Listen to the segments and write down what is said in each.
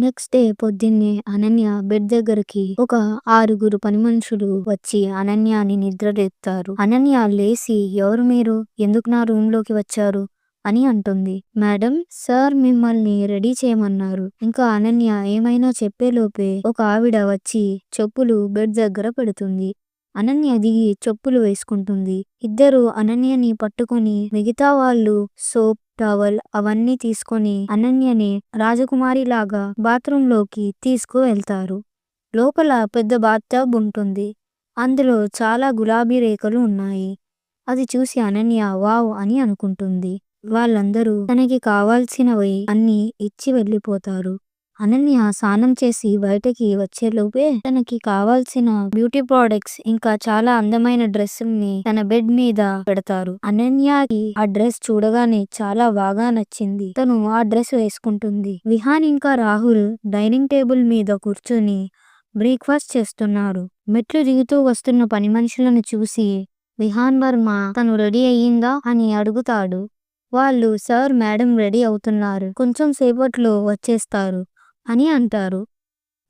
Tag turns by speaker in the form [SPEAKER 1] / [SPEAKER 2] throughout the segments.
[SPEAKER 1] Next day పొద్దున్నే Ananya bed దగ్గరికి ఒక ఆరుగురు పని మనుషులు వచ్చి అనన్యని నిద్రలేపుతారు. అనన్య లేసి ఎవరు మీరు? ఎందుకు నా రూమ్లోకి వచ్చారు? అని అంటుంది. మేడం సార్ మిమ్మల్ని రెడీ చేయమన్నారు. ఇంకా అనన్య ఏమైనా చెప్పేలోపే ఒక ఆవిడ వచ్చి చెప్పులు బెడ్ దగ్గర పెడుతుంది. అనన్య దిగి చెప్పులు వేసుకుంటుంది. ఇద్దరు అనన్యని పట్టుకొని మిగతా వాళ్ళు సోప్ టవల్ అవన్నీ తీసుకొని అనన్యని రాజకుమారి లాగా బాత్రూమ్లోకి తీసుకు వెళ్తారు లోపల పెద్ద బాత్ ఉంటుంది. అందులో చాలా గులాబీ రేఖలు ఉన్నాయి. అది చూసి అనన్య వావ్ అని అనుకుంటుంది. వాళ్ళందరూ తనకి కావాల్సినవి అన్ని ఇచ్చి వెళ్ళిపోతారు. అనన్య స్నానం చేసి బయటకి వచ్చేలోపే తనకి కావాల్సిన బ్యూటీ ప్రోడక్ట్స్ ఇంకా చాలా అందమైన డ్రెస్సుల్ని తన బెడ్ మీద పెడతారు. అనన్యకి ఆ డ్రెస్ చూడగానే చాలా బాగా నచ్చింది. తను ఆ డ్రెస్ వేసుకుంటుంది. విహాన్ ఇంకా రాహుల్ డైనింగ్ టేబుల్ మీద కూర్చొని బ్రేక్ఫాస్ట్ చేస్తున్నారు. మెట్లు దిగుతూ వస్తున్న పని మనుషులను చూసి విహాన్ వర్మ తను రెడీ అయ్యిందా? అని అడుగుతాడు. వాళ్ళు సార్ మేడం రెడీ అవుతున్నారు. కొంచెం సేపట్లో వచ్చేస్తారు. అని అంటారు.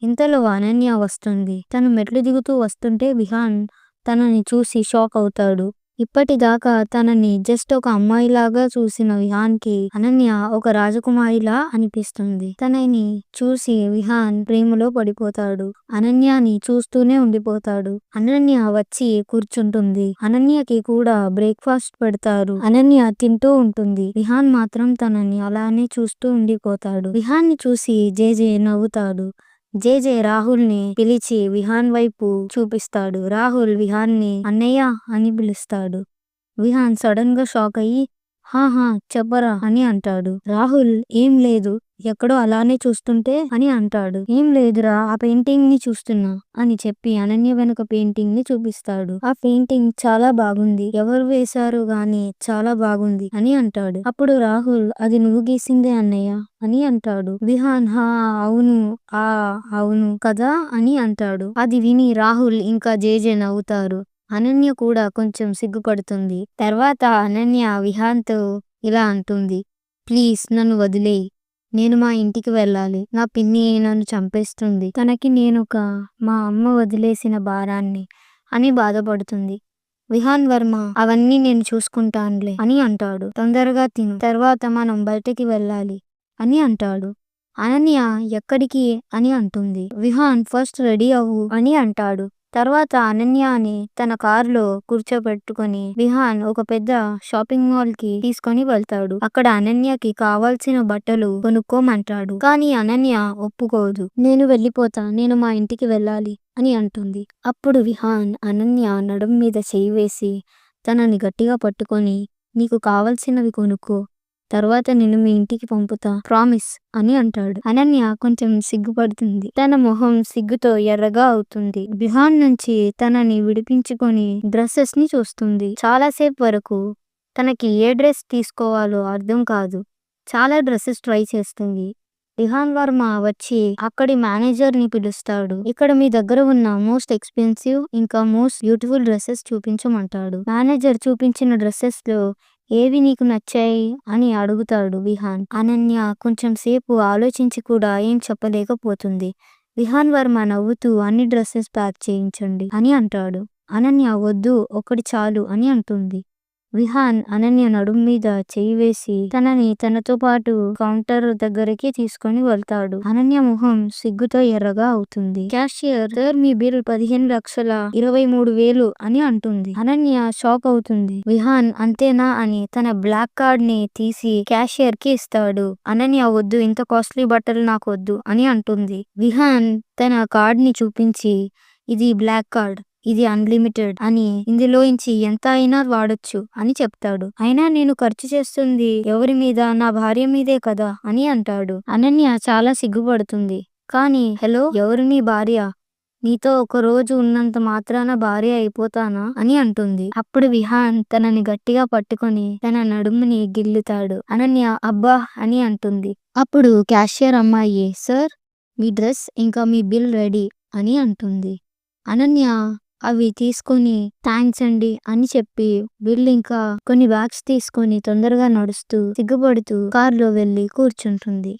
[SPEAKER 1] ఇంతలో అనన్య వస్తుంది. తను మెట్లు దిగుతూ వస్తుంటే విహాన్ తనని చూసి షాక్ అవుతాడు. ఇప్పటిదాకా తనని జస్ట్ ఒక అమ్మాయిలాగా చూసిన విహాన్కి అనన్య ఒక రాజకుమారిలా అనిపిస్తుంది. తనని చూసి విహాన్ ప్రేమలో పడిపోతాడు. అనన్యని చూస్తూనే ఉండిపోతాడు. అనన్య వచ్చి కూర్చుంటుంది. అనన్యకి కూడా బ్రేక్ఫాస్ట్ పెడతారు. అనన్య తింటూ ఉంటుంది. విహాన్ మాత్రం తనని అలానే చూస్తూ ఉండిపోతాడు. విహాన్ని చూసి జేజే నవ్వుతాడు. జేజే రాహుల్ని పిలిచి విహాన్ వైపు చూపిస్తాడు. రాహుల్ విహాన్ని అన్నయ్య అని పిలుస్తాడు. విహాన్ సడన్గా షాక్ అయ్యి హాహా చెప్పరా అని అంటాడు. రాహుల్ ఏం లేదు ఎక్కడో అలానే చూస్తుంటే అని అంటాడు. ఏం లేదురా ఆ పెయింటింగ్ని చూస్తున్నా అని చెప్పి అనన్య వెనుక పెయింటింగ్ని చూపిస్తాడు. ఆ పెయింటింగ్ చాలా బాగుంది. ఎవరు వేశారు గాని చాలా బాగుంది అని అంటాడు. అప్పుడు రాహుల్ అది నువ్వు గీసిందే అన్నయ్య అని అంటాడు. విహాన్ హా అవును ఆ అవును కదా అని అంటాడు. అది విని రాహుల్ ఇంకా జేజే నవ్వుతారు. అనన్య కూడా కొంచెం సిగ్గుపడుతుంది. తర్వాత అనన్య విహాన్తో ఇలా అంటుంది. ప్లీజ్ నన్ను వదిలేయి. నేను మా ఇంటికి వెళ్ళాలి. నా పిన్ని నన్ను చంపేస్తుంది. తనకి నేనొక మా అమ్మ వదిలేసిన భారాన్ని అని బాధపడుతుంది. విహాన్ వర్మ అవన్నీ నేను చూసుకుంటానులే అని అంటాడు. తొందరగా తిను. తర్వాత మనం బయటకి వెళ్ళాలి అని అంటాడు. అనన్య ఎక్కడికి అని అంటుంది. విహాన్ ఫస్ట్ రెడీ అవ్వు అని అంటాడు. తర్వాత అనన్యని తన కారులో కూర్చోబెట్టుకొని విహాన్ ఒక పెద్ద షాపింగ్ మాల్కి తీసుకొని వెళ్తాడు. అక్కడ అనన్యకి కావాల్సిన బట్టలు కొనుక్కోమంటాడు. కానీ అనన్య ఒప్పుకోదు. నేను వెళ్ళిపోతా. నేను మా ఇంటికి వెళ్ళాలి అని అంటుంది. అప్పుడు విహాన్ అనన్య నడుం మీద చేయి వేసి తనని గట్టిగా పట్టుకొని నీకు కావలసినవి కొనుక్కో. తర్వాత నేను మీ ఇంటికి పంపుతా ప్రామిస్ అని అంటాడు. అనన్య కొంచెం సిగ్గుపడుతుంది. తన మొహం సిగ్గుతో ఎర్రగా అవుతుంది. బిహాన్ నుంచి తనని విడిపించుకొని డ్రెస్సెస్ని చూస్తుంది చాలాసేపు వరకు తనకి ఏ డ్రెస్ తీసుకోవాలో అర్థం కాదు. చాలా డ్రెస్సెస్ ట్రై చేస్తుంది. విహాన్ వర్మ వచ్చి అక్కడి మేనేజర్ని పిలుస్తాడు. ఇక్కడ మీ దగ్గర ఉన్న మోస్ట్ ఎక్స్పెన్సివ్ ఇంకా మోస్ట్ బ్యూటిఫుల్ డ్రెస్సెస్ చూపించమంటాడు. మేనేజర్ చూపించిన డ్రెస్సెస్లో ఏవి నీకు నచ్చాయి? అని అడుగుతాడు విహాన్. అనన్య కొంచెం సేపు ఆలోచించి కూడా ఏం చెప్పలేకపోతుంది. విహాన్ వర్మ నవ్వుతూ అన్ని డ్రెస్సెస్ ప్యాక్ చేయించండి అని అంటాడు. అనన్య వద్దు ఒకటి చాలు అని అంటుంది. విహాన్ అనన్య నడుం మీద చేయి వేసి తనని తనతో పాటు కౌంటర్ దగ్గరికి తీసుకొని వెళ్తాడు. అనన్య మొహం సిగ్గుతో ఎర్రగా అవుతుంది. క్యాషియర్ సార్ మీ బిల్ పదిహేను లక్షల ఇరవై మూడు వేలు అని అంటుంది. అనన్య షాక్ అవుతుంది. విహాన్ అంతేనా అని తన బ్లాక్ కార్డ్ని తీసి క్యాషియర్కి ఇస్తాడు. అనన్య వద్దు ఇంత కాస్ట్లీ బట్టలు నాకు వద్దు అని అంటుంది. విహాన్ తన కార్డ్ని చూపించి ఇది బ్లాక్ కార్డ్. ఇది అన్లిమిటెడ్ అని ఇందులోంచి ఎంత అయినా వాడొచ్చు అని చెప్తాడు. అయినా నేను ఖర్చు చేస్తుంది ఎవరి మీద నా భార్య మీదే కదా అని అంటాడు. అనన్య చాలా సిగ్గుపడుతుంది. కానీ హలో ఎవరు నీ భార్య? నీతో ఒక రోజు ఉన్నంత మాత్రాన భార్య అయిపోతానా? అని అంటుంది. అప్పుడు విహాన్ తనని గట్టిగా పట్టుకొని తన నడుముని గిల్లుతాడు. అనన్య అబ్బా అని అంటుంది. అప్పుడు క్యాషియర్ అమ్మాయి సార్ మీ డ్రెస్ ఇంకా మీ బిల్ రెడీ అని అంటుంది. అనన్య అవి తీసుకొని థ్యాంక్స్ అండి అని చెప్పి వీళ్ళు ఇంకా కొన్ని బ్యాగ్స్ తీసుకొని తొందరగా నడుస్తూ సిగ్గుపడుతూ కారులో వెళ్ళి కూర్చుంటుంది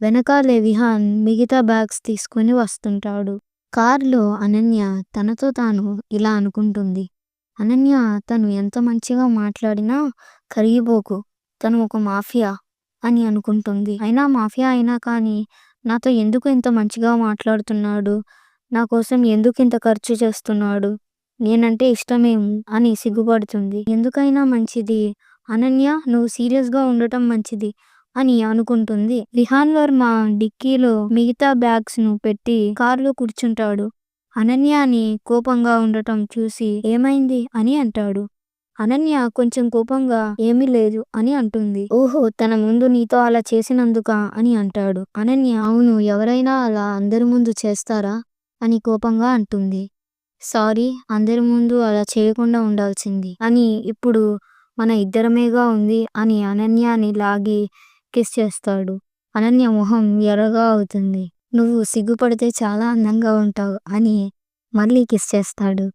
[SPEAKER 1] వెనకాలే విహాన్ మిగతా బ్యాగ్స్ తీసుకొని వస్తుంటాడు. కారులో అనన్య తనతో తాను ఇలా అనుకుంటుంది. అనన్య తను ఎంత మంచిగా మాట్లాడినా కరిగిపోకు. తను ఒక మాఫియా అని అనుకుంటుంది. అయినా మాఫియా అయినా కానీ నాతో ఎందుకు ఇంత మంచిగా మాట్లాడుతున్నాడు? నా కోసం ఎందుకు ఇంత ఖర్చు చేస్తున్నాడు? నేనంటే ఇష్టమేం అని సిగ్గుపడుతుంది. ఎందుకైనా మంచిది అనన్య నువ్వు సీరియస్‌గా ఉండటం మంచిది అని అనుకుంటుంది. రిహాన్ వర్మ డిక్కీలో మిగతా బ్యాగ్స్‌ను పెట్టి కారులో కూర్చుంటాడు. అనన్యని కోపంగా ఉండటం చూసి ఏమైంది అని అంటాడు. అనన్య కొంచెం కోపంగా ఏమీ లేదు అని అంటుంది. ఓహో తన ముందు నీతో అలా చేసినందుక అని అంటాడు. అనన్య అవును ఎవరైనా అలా అందరి ముందు చేస్తారా? అని కోపంగా అంటుంది. సారీ అందరి ముందు అలా చేయకుండా ఉండాల్సింది. అని ఇప్పుడు మన ఇద్దరమేగా ఉంది అని అనన్యని లాగి కిస్ చేస్తాడు. అనన్య మొహం ఎర్రగా అవుతుంది. నువ్వు సిగ్గుపడితే చాలా అందంగా ఉంటావు అని మళ్ళీ కిస్ చేస్తాడు.